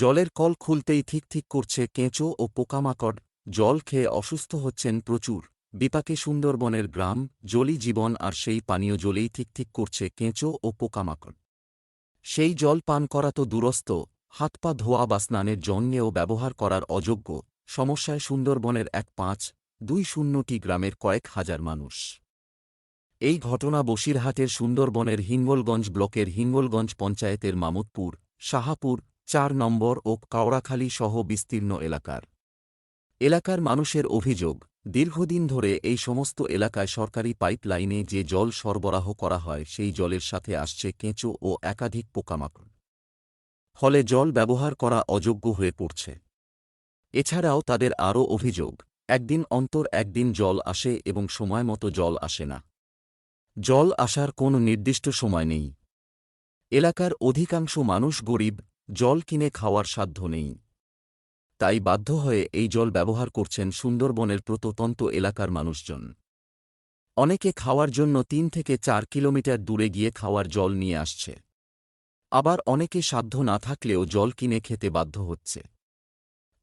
জলের কল খুলতেই ঠিক ঠিক করছে কেঁচো ও পোকামাকড়। জল খেয়ে অসুস্থ হচ্ছেন প্রচুর। বিপাকে সুন্দরবনের গ্রাম, জলি জীবন আর সেই পানীয় জলেই ঠিক ঠিক করছে কেঁচো ও পোকামাকড়। সেই জল পান করা তো দূরস্থ হাত পা ধোয়া বা স্নানের জন্যেও ব্যবহার করার অযোগ্য, সমস্যায় সুন্দরবনের এক পাঁচ, দুই শূন্যটি গ্রামের কয়েক হাজার মানুষ। এই ঘটনা বসিরহাটের সুন্দরবনের হিঙ্গলগঞ্জ ব্লকের হিঙ্গলগঞ্জ পঞ্চায়েতের মামুদপুর, শাহাপুর চার নম্বর ও কাওড়াখালী সহ বিস্তীর্ণ এলাকার। এলাকার মানুষের অভিযোগ, দীর্ঘদিন ধরে এই সমস্ত এলাকায় সরকারি পাইপলাইনে যে জল সরবরাহ করা হয়, সেই জলের সাথে আসছে কেঁচো ও একাধিক পোকামাকড়। ফলে জল ব্যবহার করা অযোগ্য হয়ে পড়ছে। এছাড়াও তাদের আরও অভিযোগ, একদিন অন্তর একদিন জল আসে এবং সময়মতো জল আসে না। জল আসার কোনো নির্দিষ্ট সময় নেই। এলাকার অধিকাংশ মানুষ গরিব জল কিনে খাওয়ার সাধ্য নেই। তাই বাধ্য হয়ে এই জল ব্যবহার করছেন সুন্দরবনের প্রততন্ত এলাকার মানুষজন। অনেকে খাওয়ার জন্য তিন থেকে চার কিলোমিটার দূরে গিয়ে খাওয়ার জল নিয়ে আসছে। আবার অনেকে সাধ্য না থাকলেও জল কিনে খেতে বাধ্য হচ্ছে।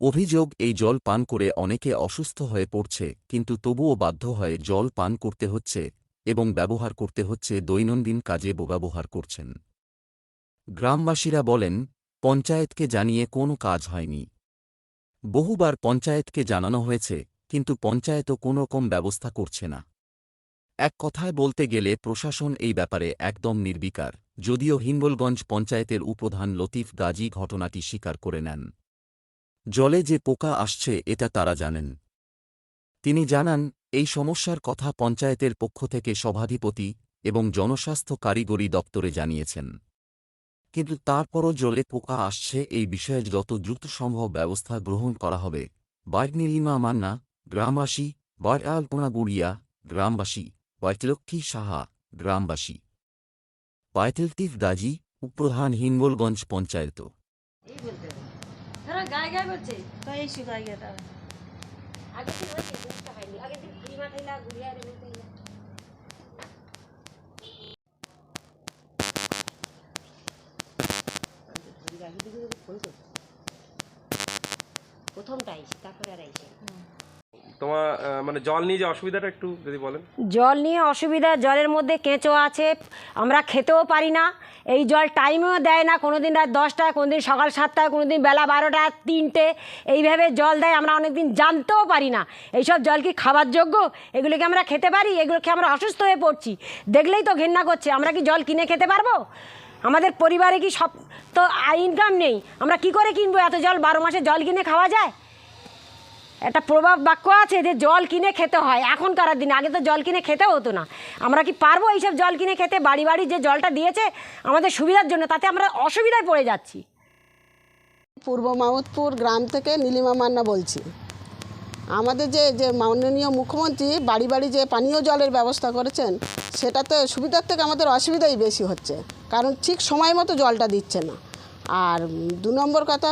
অভিযোগ, এই জল পান করে অনেকে অসুস্থ হয়ে পড়ছে, কিন্তু তবুও বাধ্য হয়ে জল পান করতে হচ্ছে এবং ব্যবহার করতে হচ্ছে দৈনন্দিন কাজে ব্যবহার করছেন। গ্রামবাসীরা বলেন পঞ্চায়েতকে জানিয়ে কোনো কাজ হয়নি। বহুবার পঞ্চায়েতকে জানানো হয়েছে, কিন্তু পঞ্চায়েতও কোনোরকম ব্যবস্থা করছে না। এক কথায় বলতে গেলে প্রশাসন এই ব্যাপারে একদম নির্বিকার, যদিও হিঙ্গলগঞ্জ পঞ্চায়েতের উপপ্রধান লতিফ গাজী ঘটনাটি স্বীকার করে নেন। জলে যে পোকা আসছে, এটা তারা জানেন। তিনি জানান, এই সমস্যার কথা পঞ্চায়েতের পক্ষ থেকে সভাধিপতি এবং জনস্বাস্থ্য কারিগরি দপ্তরে জানিয়েছেন। কিন্তু তারপরও জলে পোকা আসছে এই বিষয়ে যত দ্রুত সম্ভব ব্যবস্থা গ্রহণ করা হবে। বাইরনীলিমা মান্না গ্রামবাসী বয় আলপনা গুড়িয়া গ্রামবাসী বয়তলক্ষী সাহা গ্রামবাসী। পায়তেলতিফ দাজি উপপ্রধান হিঙ্গলগঞ্জ পঞ্চায়েত। এই বলতে হবে তারা গায়ে গায়ে করছে তো এই শুকাই গে তারা আগে প্রথমটা আইসি তারপরে আর তোমার মানে জল নিয়ে যে অসুবিধাটা একটু যদি বলেন। জল নিয়ে অসুবিধা, জলের মধ্যে কেঁচো আছে, আমরা খেতেও পারি না। এই জল টাইমেও দেয় না কোনো দিন রাত দশটায় কোনো দিন সকাল সাতটায় কোনো দিন বেলা বারোটা, তিনটে। এইভাবে জল দেয়, আমরা অনেক দিন জানতেও পারি না। এইসব জল কি খাবার যোগ্য? এগুলোকে আমরা খেতে পারি? এগুলো এগুলোকে আমরা অসুস্থ হয়ে পড়ছি। দেখলেই তো ঘেন্না করছে, আমরা কি জল কিনে খেতে পারব? আমাদের পরিবারে কি সব তো ইনকাম নেই? আমরা কি করে কিনবো? এত জল, বারো মাসে জল কিনে খাওয়া যায়? একটা প্রভাব বাক্য আছে যে জল কিনে খেতে হয়। এখনকার দিনে? আগে তো জল কিনে খেতে হতো না। আমরা কি পারব এইসব জল কিনে খেতে? বাড়ি বাড়ি যে জলটা দিয়েছে, আমাদের সুবিধার জন্য, তাতে আমরা অসুবিধায় পড়ে যাচ্ছি। পূর্ব মামুদপুর গ্রাম থেকে নীলিমা মান্না বলছি। আমাদের যে যে মাননীয় মুখ্যমন্ত্রী বাড়ি বাড়ি যে পানীয় জলের ব্যবস্থা করেছেন, সেটাতে সুবিধার থেকে আমাদের অসুবিধাই বেশি হচ্ছে। কারণ ঠিক সময় মতো জলটা দিচ্ছে না। আর দু নম্বর কথা,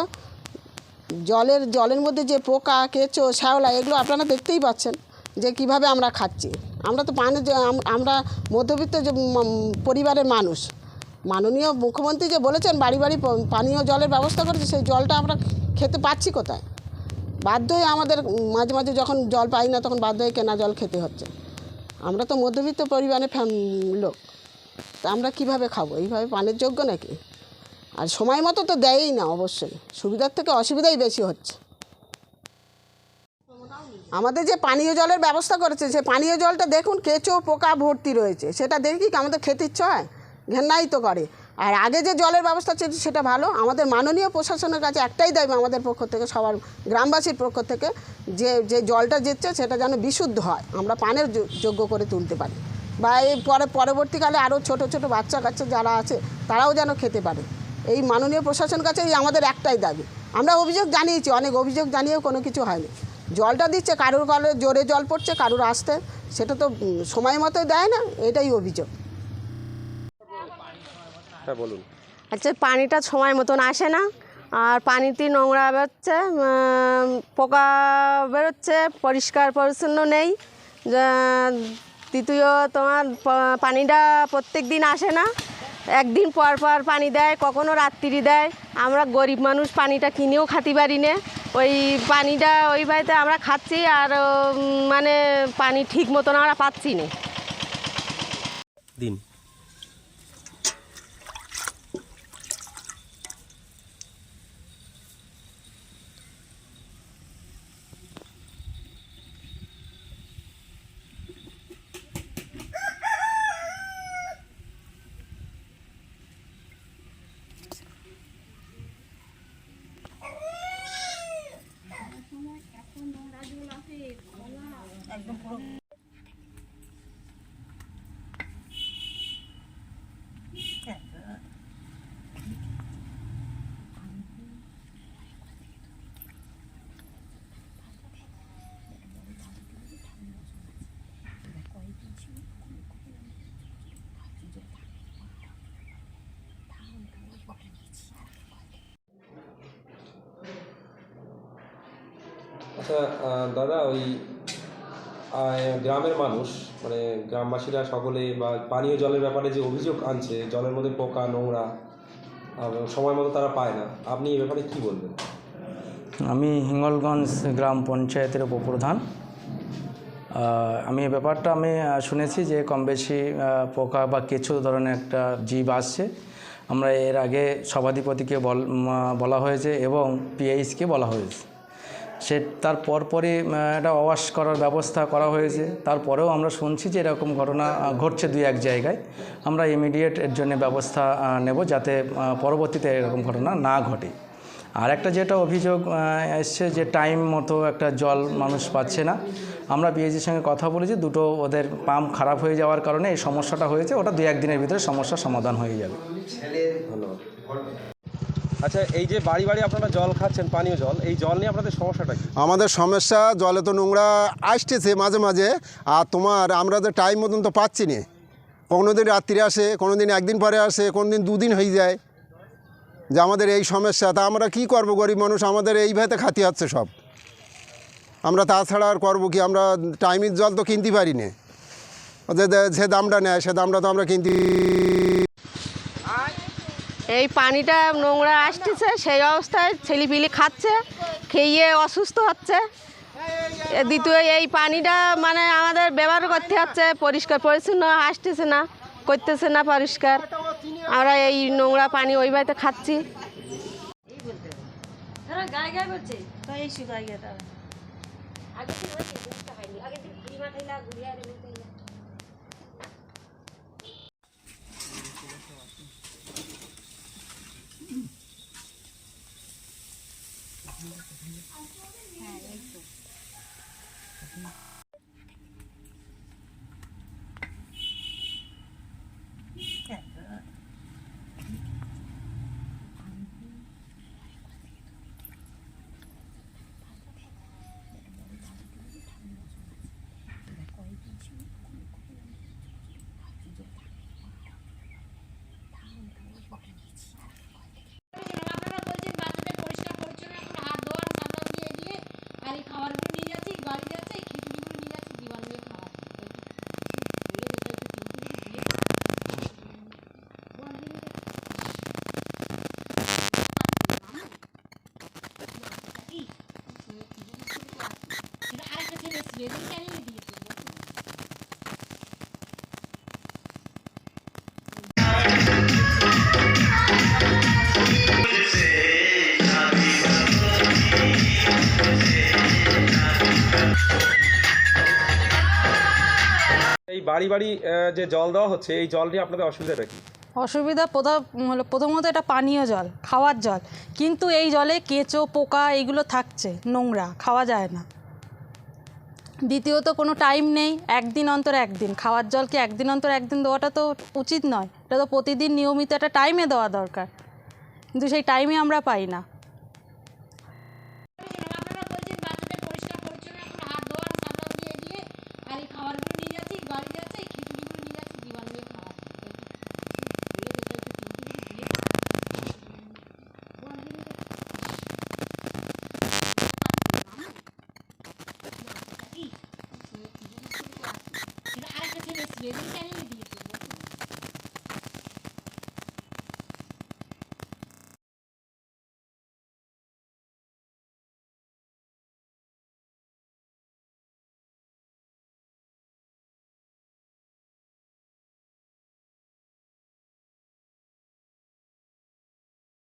জলের জলের মধ্যে যে পোকা, কেঁচো, শ্যাওলা, এগুলো আপনারা দেখতেই পাচ্ছেন যে কীভাবে আমরা খাচ্ছি। আমরা তো পানি, যে আমরা মধ্যবিত্ত যে পরিবারের মানুষ, মাননীয় মুখ্যমন্ত্রী যে বলেছেন বাড়ি বাড়ি পানীয় জলের ব্যবস্থা করেছে, সেই জলটা আমরা খেতে পাচ্ছি কোথায়? বাধ্য হয়ে আমাদের মাঝে মাঝে যখন জল পাই না তখন বাধ্য হয়ে কেনা জল খেতে হচ্ছে। আমরা তো মধ্যবিত্ত পরিবারের ফ্যাম লোক। তা আমরা কীভাবে খাব? এইভাবে পানির যোগ্য নাকি? আর সময় মতো তো দেয়ই না অবশ্যই। সুবিধার থেকে অসুবিধাই বেশি হচ্ছে। আমাদের যে পানীয় জলের ব্যবস্থা করেছে, সে পানীয় জলটা দেখুন, কেঁচো পোকা ভর্তি রয়েছে। সেটা দেখি কি আমাদের খেতে ইচ্ছে হয়? ঘেন্নাই তো করে। আর আগে যে জলের ব্যবস্থা ছিল সেটা ভালো। আমাদের মাননীয় প্রশাসনের কাছে একটাই দাবি আমাদের পক্ষ থেকে, সবার গ্রামবাসীর পক্ষ থেকে, যে যে জলটা যেচ্ছে সেটা যেন বিশুদ্ধ হয়। আমরা পানের যোগ্য করে তুলতে পারি। বা এই পরে, পরবর্তীকালে আরও ছোট ছোট বাচ্চা কাচ্চা যারা আছে, তারাও যেন খেতে পারে। এই মাননীয় প্রশাসন কাছে এই আমাদের একটাই দাবি। আমরা অভিযোগ জানিয়েছি, অনেক অভিযোগ জানিয়েও কোনো কিছু হয়নি। জলটা দিচ্ছে, কারুর কলে জোরে জল পড়ছে, কারুর আসতে, সেটা তো সময় মতো দেয় না, এটাই অভিযোগ। হ্যাঁ বলুন। আচ্ছা পানিটা সময় মতন আসে না আর পানিতে নোংরা বেরোচ্ছে পোকা বেরোচ্ছে পরিষ্কার পরিচ্ছন্ন নেই। যা- দ্বিতীয় তোমার পানিটা প্রত্যেক দিন আসে না। একদিন পর পর পানি দেয় কখনো রাত্রি দেয়। আমরা গরিব মানুষ পানিটা কিনেও খাতে পারি না। ওই পানিটা ওই ভাইতে আমরা খাচ্ছি আর মানে পানি ঠিক মতন আমরা পাচ্ছি না। দিন। আচ্ছা দাদা, ওই গ্রামের মানুষ মানে গ্রামবাসীরা সকলে বা পানীয় জলের ব্যাপারে যে অভিযোগ আনছে, জলের মধ্যে পোকা, নোংরা সময় মতো তারা পায় না, আপনি এই ব্যাপারে কী বলবেন? আমি হিঙ্গলগঞ্জ গ্রাম পঞ্চায়েতের উপপ্রধান। আমি এই ব্যাপারটা আমি শুনেছি যে কম বেশি পোকা বা কেঁচো ধরনের একটা জীব আসছে। আমরা এর আগে সভাধিপতিকে বলা হয়েছে এবং পিএইচকে বলা হয়েছে। সে তার পরপরই একটা অওয়াশ করার ব্যবস্থা করা হয়েছে। তারপরেও আমরা শুনছি যে এরকম ঘটনা ঘটছে দুই এক জায়গায়। আমরা ইমিডিয়েট এর জন্য ব্যবস্থা নেব যাতে পরবর্তীতে এরকম ঘটনা না ঘটে। আর একটা যেটা অভিযোগ এসছে যে টাইম মতো একটা জল মানুষ পাচ্ছে না। আমরা পিএইচির সঙ্গে কথা বলেছি, দুটো ওদের পাম্প খারাপ হয়ে যাওয়ার কারণে এই সমস্যাটা হয়েছে। ওটা দুই একদিনের ভিতরে সমস্যার সমাধান হয়ে যাবে। আচ্ছা এই যে বাড়ি বাড়ি আপনারা জল খাচ্ছেন, পানীয় জল, এই জল নিয়ে আপনাদের সমস্যাটা আমাদের সমস্যা, জলে তো নোংরা আসতেছে মাঝে মাঝে, আর তোমার আমরা তো টাইম মতন তো পাচ্ছি না। কোনো দিন রাত্রি আসে কোনো দিন একদিন পরে আসে কোনো দিন দুদিন হয়ে যায়। যে আমাদের এই সমস্যা, তা আমরা কি করব? গরিব মানুষ আমাদের এইভাবে খাতি হচ্ছে সব। আমরা তাছাড়া আর করব কি? আমরা টাইমের জল তো কিনতে পারি না। যে দামটা নেয়, সে দামটা তো আমরা কিনতে এই পানিটা নোংরা আসতেছে সেই অবস্থায় ছেলেপিলি খাচ্ছে খেয়ে অসুস্থ হচ্ছে। দ্বিতীয় এই পানিটা মানে আমাদের ব্যবহার করতে হচ্ছে পরিষ্কার পরিচ্ছন্ন আসতেছে না করতেছে না পরিষ্কার। আমরা এই নোংরা পানি ওই বাড়িতে খাচ্ছি। এই বাড়ি বাড়ি যে জল দেওয়া হচ্ছে, এই জল নিয়ে আপনাদের অসুবিধাটা কি? অসুবিধা হলো প্রথমত এটা পানীয় জল, খাওয়ার জল। কিন্তু এই জলে কেঁচো, পোকা এইগুলো থাকছে, নোংরা, খাওয়া যায় না। দ্বিতীয়ত কোনো টাইম নেই, একদিন অন্তর একদিন। খাওয়ার জলকে একদিন অন্তর একদিন দেওয়াটা তো উচিত নয়, এটা তো প্রতিদিন নিয়মিত একটা টাইমে দেওয়া দরকার। কিন্তু সেই টাইমে আমরা পাই না।